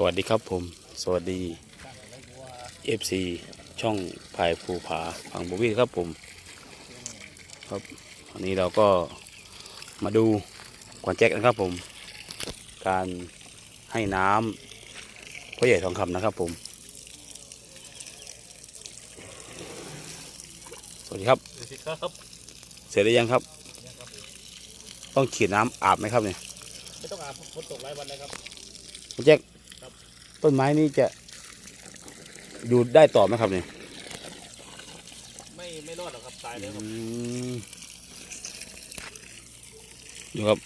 สวัสดีครับผม สวัสดี FC ช่องพายภูผาฝั่งบุวีครับผม ครับวันนี้เราก็มาดูกวนแจ็คนะครับผม การให้น้ำพ่อใหญ่ทองคำนะครับผม สวัสดีครับสวัสดีครับเสร็จหรือยังครับ ต้องฉีดน้ำอาบไหมครับเนี่ยไม่ต้องอาบฝนตกหลายวันแล้วครับคุณแจ็คครับ ต้นไม้นี่จะอยู่ได้ต่อไหมครับเนี่ยไม่ไม่รอดหรอกครับตายแล้วครับอืมอยู่ครับ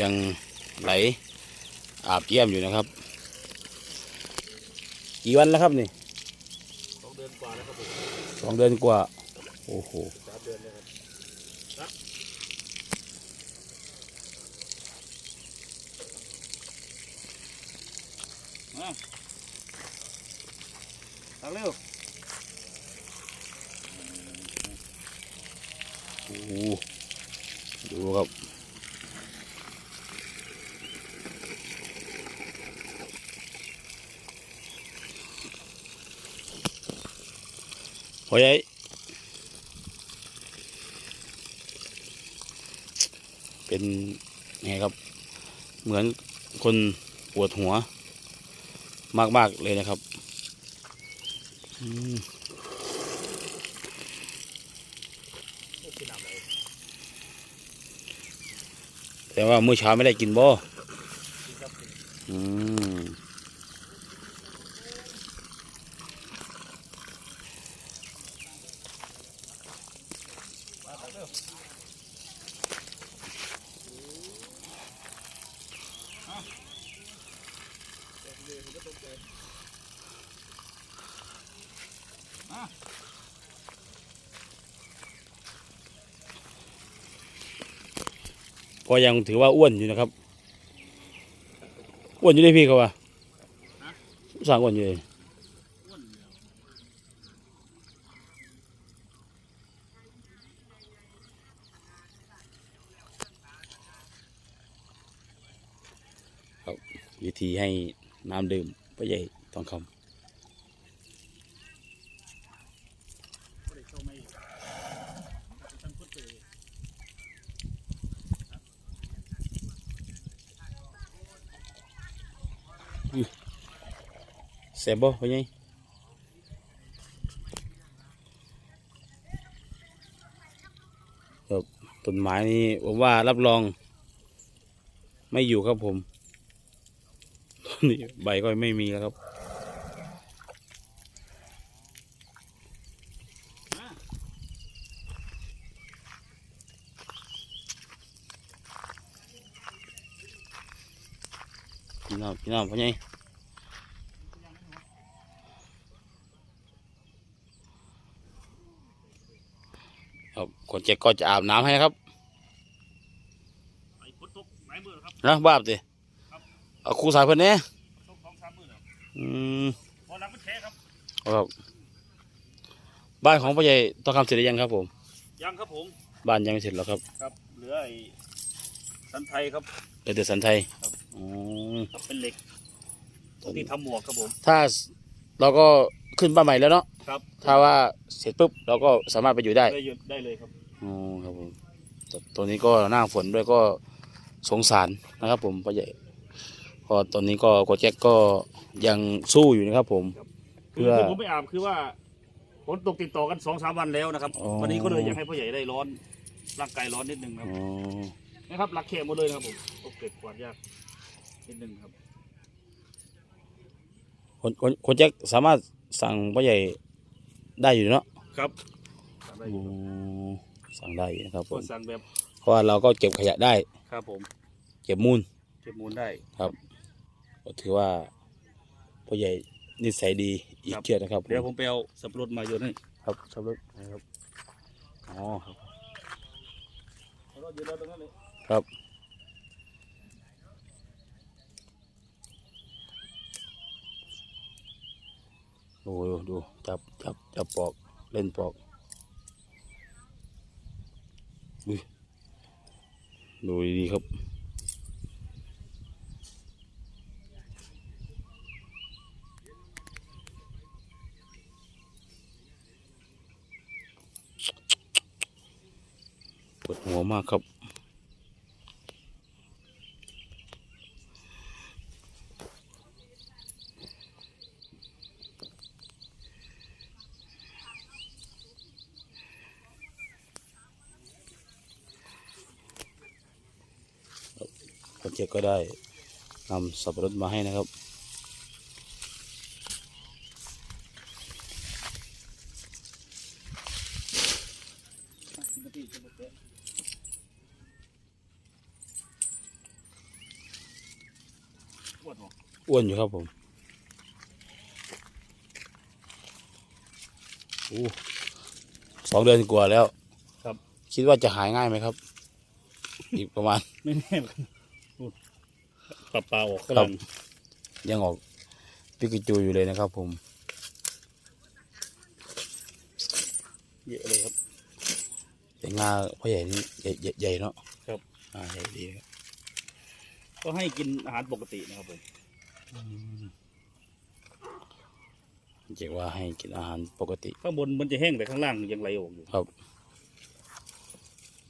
ยังไหลอาบเยี่ยมอยู่นะครับ กี่วันแล้วครับนี่สองเดือนกว่าแล้วครับผมสองเดือนกว่า โอ้โหสามเดือนเลยครับ ตักเร็วโอ้ดูครับพอใหญ่เป็นไงครับ เหมือนคนปวดหัว มาก ๆ เลยนะครับแต่ว่ามื้อเช้าไม่ได้กินบ่อืม เร็วเอาเดี๋ยผมจะตกใจมาก็ยังถือว่าอ้วนอยู่นะครับ อ้วนอยู่เลยพี่เขาว่าสั่งอ้วนอยู่เลยวนเลยวิธีให้ น้ำดื่มพ่อใหญ่ทองคไม่ได้เข้าไม่ท่านพูดเลยำแซ่บบ่พ่อใหญ่ต้นไม้นี่ผมว่ารับรอง ไม่อยู่ครับผม นี่ใบก็ไม่มีแล้วครับพี่น้องพี่น้องพ่อใหญ่ครับคนเจ็กก็จะอาบน้ำให้นะครับไอ้ฝนตกหลายมื้อแล้วครับนะบ้าบสิครับเอาครูสายเพิ่นเนี่ย ตกสองสามมื้ อแล้วอืมพอหลังมันแท้ครับครับบ้านของพ่อใหญ่ต้องคำเสร็จหรือยังครับผม ยังครับผม บ้านยังไม่เสร็จหรอกครับ ครับ เหลือไอ้สันไทยครับเหลือแต่สันไทยครับอ๋อครับเป็นเหล็กตรงที่ทำหมวกครับผม ถ้าเราก็ขึ้นบ้านใหม่แล้วเนาะครับถ้าว่าเสร็จปุ๊บเราก็สามารถไปอยู่ได้ได้หยุดได้เลยครับอ๋อครับผมตตัวนี้ก็หน้าฝนด้วยก็สงสารนะครับผมพ่อใหญ่ ก็ตอนนี้ก็โกแจ็คก็ยังสู้อยู่นะครับผม เพื่คืออที่ผมไม่อาบคือว่าฝนตกติดต่อกันสองสามวันแล้วนะครับ อ๋อ วันนี้ก็เลยอยากให้พ่อใหญ่ได้ร้อนร่างกายร้อนนิดนึงครับอ๋อนะครับรักแค่หมดเลยนะครับผมโอเคกวาดยากนิดนึงครับ คนคนคนแจ็คสามารถสั่งพ่อใหญ่ได้อยู่เนาะครับสั่งได้ออ๋ยู่ครับอสั่งได้นะครับผก็มสั่งแบบเพราะว่าเราก็เก็บขยะได้ ครับผมเก็บมูลเก็บมูลได้ ก็ถือว่าพ่อใหญ่นิสัยดีอีกเกียรตินะครับเดี๋ยวผมไปเอาสับปะรดมาโยนให้ครับสับปะรดนะครับอ๋อครับสับปะรดโยนเอาตรงนั้นเลยครับดูดูดูจับจับจับปอกเล่นปอกดูดูดีๆครับ ปวดหัว มากครับ คนเจ็บก็ได้นำสับปะรดมาให้นะครับ ปวดหัว อ้วนอยู่ครับผมอู้สองเดือนกว่าแล้วครับ คิดว่าจะหายง่ายไหมครับ อีกประมาณ ไม่แน่พูดปลาปลาออกครักำลับงยังออกปิกาจูอยู่เลยนะครับผม เยอะเลยครับแต่งาพ่อใหญ่นี่ใหญ่ใหญ่ใหญ่เนาะครับอ่าใหญ่ดีครับก็ให้กินอาหารปกตินะครับผม เรียกว่าให้กินอาหารปกติ ข้างบนมันจะแห้งแต่ข้างล่างยังไหลออกอยู่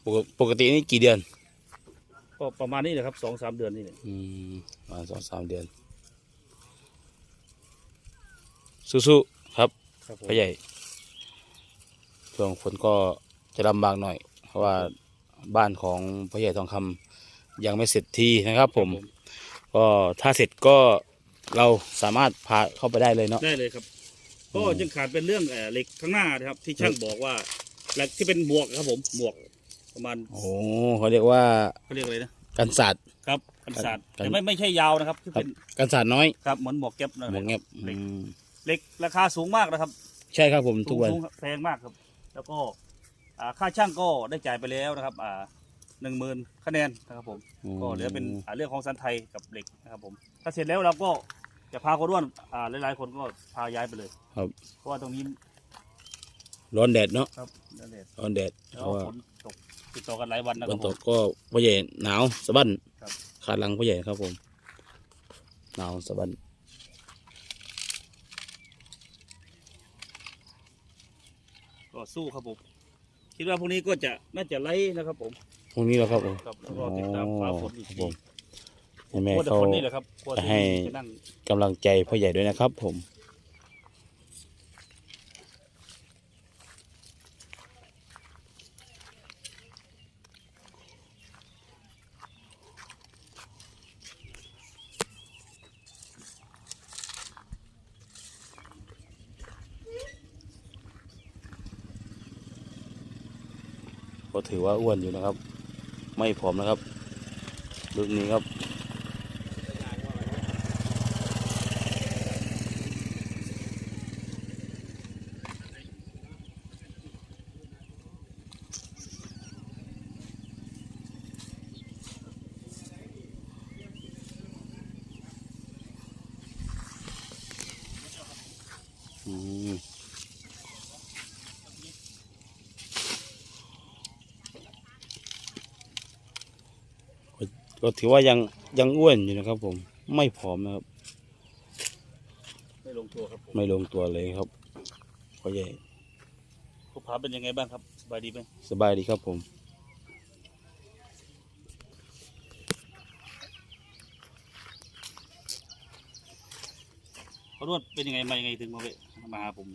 ปกปกตินี่กี่เดือน ก็ประมาณนี้แหละครับสองสามเดือนนี่แหละอืมประมาณสองสามเดือน สู้ๆครับครับผมพ่อใหญ่ช่วงฝนก็จะลำบากหน่อย เพราะว่าบ้านของพ่อใหญ่ทองคำยังไม่เสร็จทีนะครับผม ก็ถ้าเสร็จก็เราสามารถพาเข้าไปได้เลยเนาะ ได้เลยครับก็อืมยังขาดเป็นเรื่องเอ่อเหล็กข้างหน้านะครับ ที่ช่างบอกว่าเหล็กที่เป็นหมวกครับผมหมวกประมาณโอ้โหเขาเรียกว่าเขาเรียกอะไรนะกันศาสตร์ ครับกันศาสตร์กัน แต่ไม่ไม่ใช่ยาวนะครับที่เป็นกันศาสตร์น้อยครับเหมือนหมวกแก๊ปนะหมวกเงียบเหล็กอืมเหล็กราคาสูงมากนะครับใช่ครับผมทุกวัน สูงๆแพงมากครับ แล้วก็อ่าค่าช่างก็ได้จ่ายไปแล้วนะครับอ่า หนึ่งหมื่นคะแนนนะครับผมก็เหลือเป็นอ่าเรื่องของสันไทยกับเหล็กนะครับผมถ้าเสร็จแล้วเราก็จะพาคนร่วนอ่าหลายๆคนก็พาย้ายไปเลย ครับ เพราะว่าตรงนี้ร้อนแดดเนาะครับนั่นแหละร้อนแดดแล้เพวราะว่าฝนตกติดต่อกันหลายวันนะคฝรันบตผกมก็พ่อใหญ่หนาวสะบั้นครับ ขาดหลังพ่อใหญ่ครับผม หนาวสะบั้นก็สู้ครับผม คิดว่าพรุ่งนี้ก็จะน่าจะไล่นะครับผม พรุ่งนี้แล้วครับผมครับแล้วก็ติดตามฟ้าฝนอีกครับทีผมให้แม่กลัวแต่เขา ฝนนี่แหละครับกลัวจะที่ให้ จะนั่งกำลังใจพ่อใหญ่ด้วยนะครับ ผม ก็ถือว่าอ้วนอยู่นะครับ ไม่ผอมนะครับลูกนี้ครับอืม ก็ก็ถือว่ายังยังอ้วนอยู่นะครับ ผม ไม่ผอมนะครับ ไม่ลงตัวครับผมไม่ลงตัวเลยครับพ่อใหญ่ผู้ผาเป็นยังไงบ้างครับ สบายดีไหมสบายดีครับผมเขารวดเป็นยังไงมายังไงถึงมาเวะมาหาผม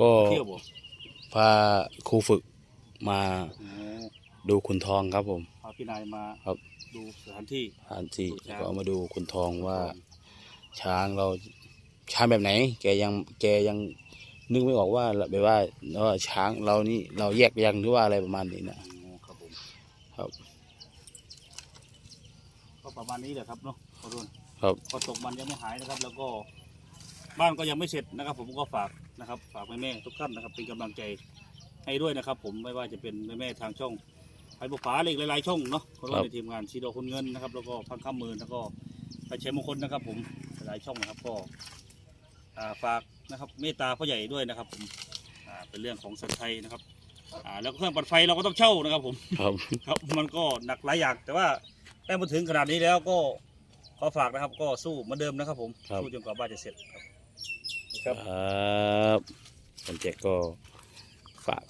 ก็เที่ยวบ่พาครูฝึกมาโอ้ดูขุนทองครับผม พาพี่นายมาครับ ดูสถานที่ผ่านที่ดูช้าง ก็เอามาดูขุนทองว่า ช้างเราช้างแบบไหน แกยังแกยังนึกไม่ออกว่าแบบว่าว่าช้างเรานี่เราแยกยังหรือว่าอะไรประมาณนี้นะโอ้ครับผมครับ ก็ประมาณนี้แหละครับเนาะขอโทษครับ ก็ตกมันยังไม่หายนะครับ แล้วก็บ้านก็ยังไม่เสร็จนะครับ ผมก็ฝากนะครับ ฝากแม่แม่ๆทุกท่านนะครับ เป็นกำลังใจให้ด้วยนะครับ ผมไม่ว่าจะเป็นแม่แม่ๆทางช่อง ไอ้บุฟ้าอีกหลายๆช่องเนาะขอโทษในทีมงานชีโดคนเงินนะครับ แล้วก็พังข้ามมือแล้วก็ไปเชยมงคลนะครับ ผมหลายๆช่องนะครับก็อ่าฝากนะครับเมตตาพ่อใหญ่ด้วยนะครับ ผมอ่าเป็นเรื่องของสันไทยนะครับอ่าแล้วก็เครื่องปัดไฟเราก็ต้องเช่านะครับ ผมครับครับมันก็หนักหลายอย่างแต่ว่าได้มาถึงขนาดนี้แล้วก็ขอฝากนะครับ ก็สู้เหมือนเดิมนะครับ ผมครับสู้จนกว่าบ้านจะเสร็จครับครับคนแจกก็ฝาก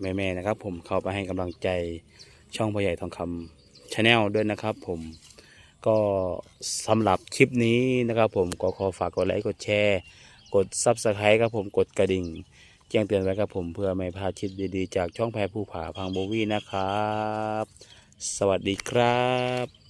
แม่ๆนะครับ ผมเข้าไปให้กำลังใจช่องพ่อใหญ่ทองคำชาแนลด้วยนะครับผมก็สำหรับคลิปนี้นะครับ ผมก็ขอฝากกดไลค์กดแชร์กดซับสไครต์ครับผมกดกระดิ่งแจ้งเตือนไว้ครับผมเพื่อไม่พลาดคลิปดีๆ จากช่องแพรภูผาพังโบวี่นะครับ สวัสดีครับ